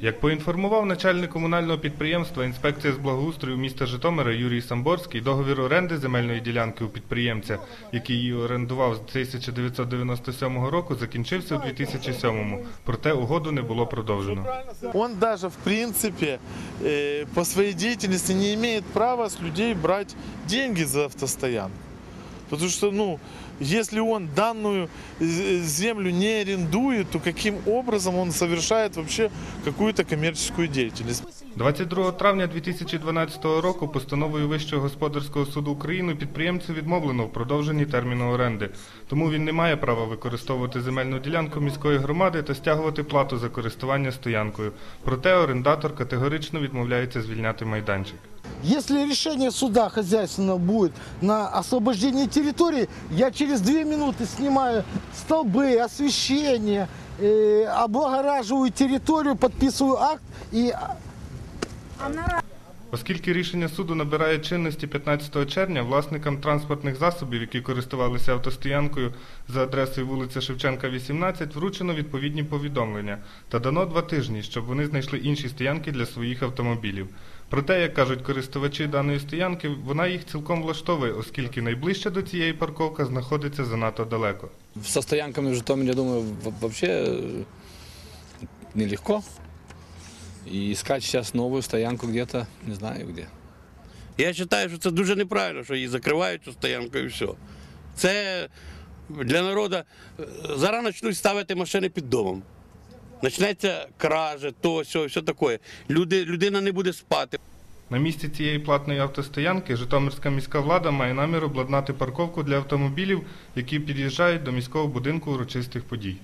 Як поінформував начальник комунального підприємства інспекція з благоустрою міста Житомира Юрій Самборський, договір оренди земельної ділянки у підприємця, який її орендував з 1997 року, закінчився у 2007, проте угоду не було продовжено. Он даже, в принципе, э, по своей деятельности не имеет права с людей брать деньги за автостоянку. Потому что, ну, если он данную землю не арендует, то каким образом он совершает вообще какую-то коммерческую деятельность? 22 травня 2012 року постановою Вищого господарського суду України підприємцю відмовлено в продовженні терміну оренди. Тому він не має права використовувати земельну ділянку міської громади та стягувати плату за користування стоянкою. Проте орендатор категорично відмовляється звільняти майданчик. Если решение суда хозяйственного будет на освобождение территории, я через две минуты снимаю столбы, освещение, э, облагораживаю территорию, подписываю акт и Оскільки рішення суду набирає чинності 15 червня, власникам транспортних засобів, які користувалися автостоянкою за адресою вулиця Шевченка, 18, вручено відповідні повідомлення та дано два тижні, щоб вони знайшли інші стоянки для своїх автомобілів. Проте, як кажуть користувачі даної стоянки, вона їх цілком влаштовує, оскільки найближча до цієї парковка знаходиться занадто далеко. Со стоянками в Житомире, я думаю, в- вообще э, нелегко. И искать сейчас новую стоянку где-то, не знаю где. Я вважаю, що це дуже неправильно, що її закривають цю стоянку і все. Це для народу. Зараз почнуть ставити машини під домом. Почнеться кража, то, все, все таке. Люди, людина не буде спати. На місці цієї платної автостоянки Житомирська міська влада має намір обладнати парковку для автомобілів, які під'їжджають до міського будинку урочистих подій.